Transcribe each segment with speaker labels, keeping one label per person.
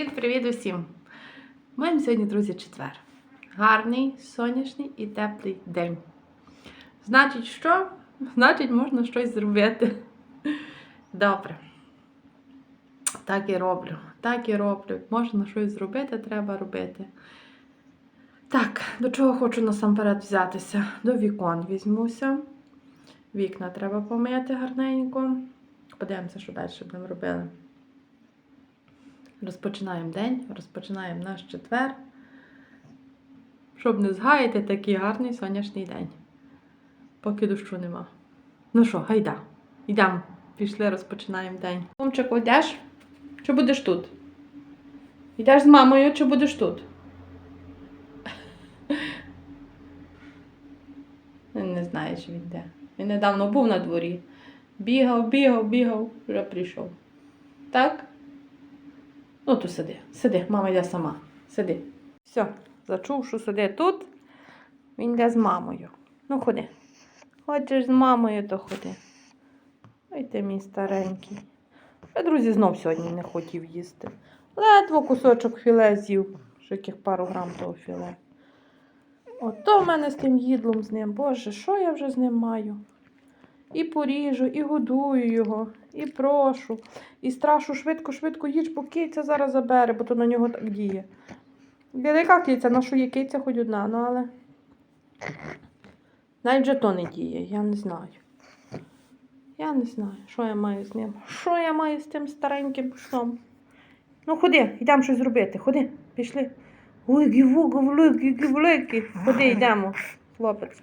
Speaker 1: Привіт-привіт усім! Маємо сьогодні, друзі, четвер. Гарний, сонячний і теплий день. Значить, що? Значить, можна щось зробити. Добре. Так і роблю. Так і роблю. Можна щось зробити, треба робити. Так, до чого хочу насамперед взятися? До вікон візьмуся. Вікна треба помити гарненько. Подивимося, що далі будемо робити. Розпочинаємо день, розпочинаємо наш четвер. Щоб не згаяти такий гарний сонячний день. Поки дощу нема. Ну що, гайда. Йдемо. Пішли, розпочинаємо день. Умчику, йдеш? Чи будеш тут? Йдеш з мамою, чи будеш тут? Не знає, чи він де. Він недавно був на дворі. Бігав, бігав, бігав, вже прийшов. Так? Ну, то сиди, сиди, мама йде сама. Сиди. Все, зачув, що сиди тут. Він йде з мамою. Ну, ходи. Хочеш з мамою, то ходи. Ой ти мій старенький. Я, друзі, знов сьогодні не хотів їсти. Ледво кусочок філе з'їв, ще яких пару грам того філе. Ото в мене з тим їдлом з ним. Боже, що я вже з ним маю? І поріжу, і годую його, і прошу, і страшу швидко-швидко їж, бо киця зараз забере, бо то на нього так діє. Яка киця, на що є киця хоч одна, ну але. Навіть вже то не діє, я не знаю. Я не знаю, що я маю з ним. Що я маю з тим стареньким псом? Ну, ходи, йдемо щось зробити. Ходи, пішли. Ой, гівуга, великий, великий. Ходи, йдемо, хлопець.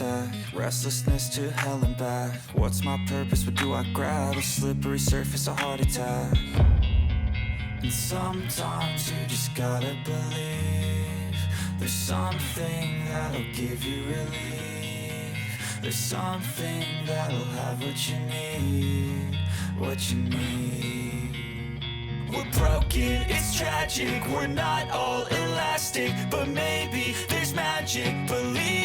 Speaker 2: stack. Restlessness to hell and back. What's my purpose? What do I grab? A slippery surface, a heart attack. And sometimes you just gotta believe. There's something that'll give you relief. There's something that'll have what you need. What you need. We're broken, it's tragic. We're not all elastic, but maybe there's magic. Believe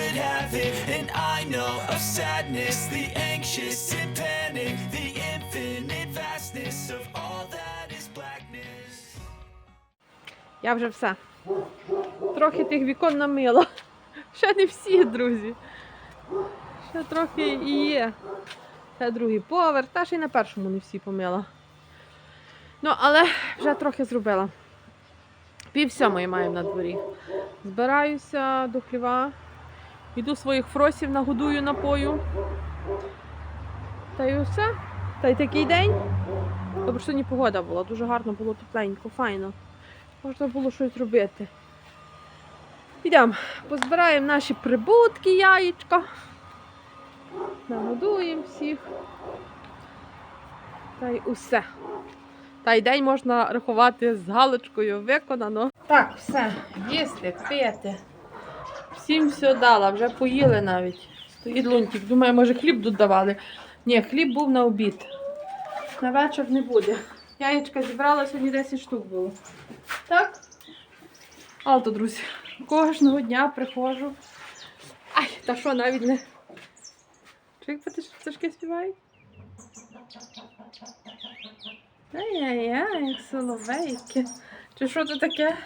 Speaker 2: you could have it. And I know of sadness, the anxious and panic, the infinite vastness of all that is blackness.
Speaker 1: Я вже все. Трохи тих вікон намила. Ще не всі, друзі. Ще трохи і є. Це другий поверх, та ще й на першому не всі помила. Ну, але вже трохи зробила. Пів сьомої маємо на дворі. Збираюся до хліва. Йду своїх фросів, нагодую напою. Та й все. Та й такий день. Добре, сьогодні погода була. Дуже гарно було тепленько, файно. Можна було щось робити. Йдемо, позбираємо наші прибутки, яєчка. Нагодуємо всіх. Та й усе. Та й день можна рахувати з галочкою виконано. Так, все, їсти, пити. Всім все дала, вже поїли навіть. Стоїть лунтик. Думаю, може хліб тут давали. Ні, хліб був на обід. На вечір не буде. Яєчка зібрала, сьогодні 10 штук було. Так? Алто, друзі, кожного дня приходжу. Ай, та що навіть не. Чуєте, пташки співають? Ай-яй-яй, як соловейки. Чи що це таке?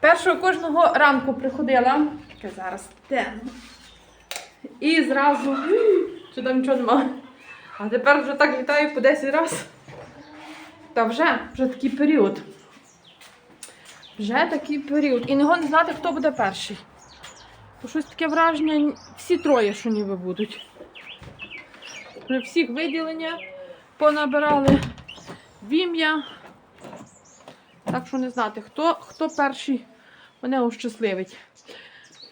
Speaker 1: Першого кожного ранку приходила. Таке зараз темно. І зразу. Чи там нічого нема? А тепер вже так літаю по 10 разів. Та вже, вже такий період. Вже такий період. І не не знати, хто буде перший. Бо щось таке враження, всі троє, що ніби будуть. Вже всіх виділення понабирали в ім'я. Так що не знати, хто, хто перший мене ощасливить.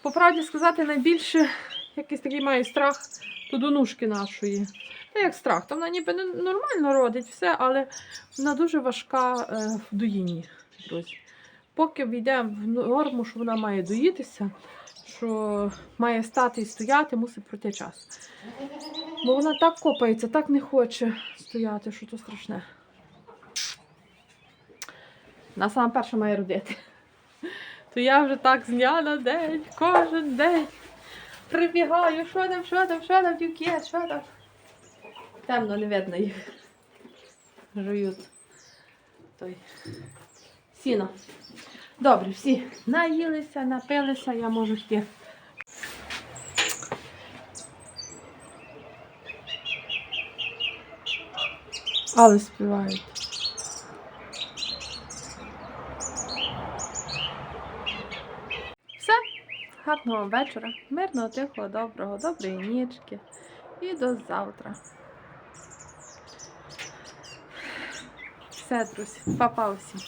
Speaker 1: По правді сказати, найбільше якийсь такий має страх то до нушки нашої. Та як страх, там вона ніби нормально родить все, але вона дуже важка е, в доїнні, друзі. Поки війде в норму, що вона має доїтися, що має стати і стояти, мусить пройти час. Бо вона так копається, так не хоче стояти, що то страшне. Вона сама перша має родити. То я вже так з дня на день, кожен день прибігаю, що там, що там, що там, дівки, що там. Темно, не видно їх. Жують той сіно. Добре, всі наїлися, напилися, я можу йти. Але співають. Все. Гарного вечора, мирного, тихого, доброго, доброї нічки. І до завтра. Все, друзі, па-па усім.